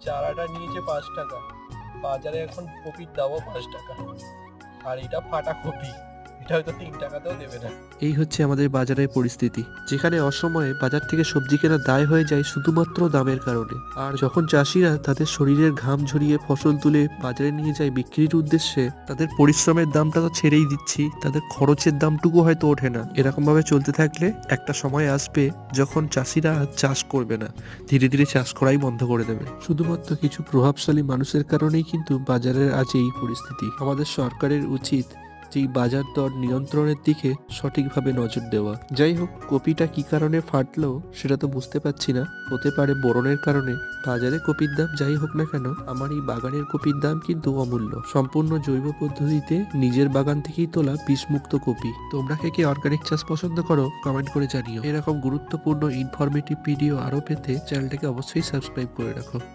চারাটা নিয়েছে পাঁচ টাকা। বাজারে এখন কপির দামও পাঁচ টাকা। আর এটা ফাটা কপি এই হচ্ছে আমাদের বাজারের পরিস্থিতি, যেখানে অসময়ে বাজার থেকে সবজি কেনা দায় হয়ে যায় শুধুমাত্র দামের কারণে। আর যখন চাষিরা তাদের শরীরের ঘাম ঝরিয়ে ফসল তুলে বাজারে নিয়ে যায় বিক্রির উদ্দেশ্যে, তাদের পরিশ্রমের দামটা তো ছেড়েই দিচ্ছি, তাদের খরচের দামটুকু হয়তো ওঠে না। এরকম ভাবে চলতে থাকলে একটা সময় আসবে যখন চাষিরা চাষ করবে না, ধীরে ধীরে চাষ করাই বন্ধ করে দেবে। শুধুমাত্র কিছু প্রভাবশালী মানুষের কারণেই কিন্তু বাজারের আজ এই পরিস্থিতি। আমাদের সরকারের উচিত যে এই বাজার দর নিয়ন্ত্রণের দিকে সঠিকভাবে নজর দেওয়া। যাই হোক, কপিটা কি কারণে ফাটলো সেটা তো বুঝতে পারছি না। হতে পারে বোরনের কারণে। বাজারে কপির দাম যাই হোক না কেন, আমার এই বাগানের কপির দাম কিন্তু অমূল্য। সম্পূর্ণ জৈব পদ্ধতিতে নিজের বাগান থেকেই তোলা বিষমুক্ত কপি। তোমরা কে কে অর্গানিক চাষ পছন্দ করো কমেন্ট করে জানিও। এরকম গুরুত্বপূর্ণ ইনফরমেটিভ ভিডিও আরও পেতে চ্যানেলটাকে অবশ্যই সাবস্ক্রাইব করে রাখো।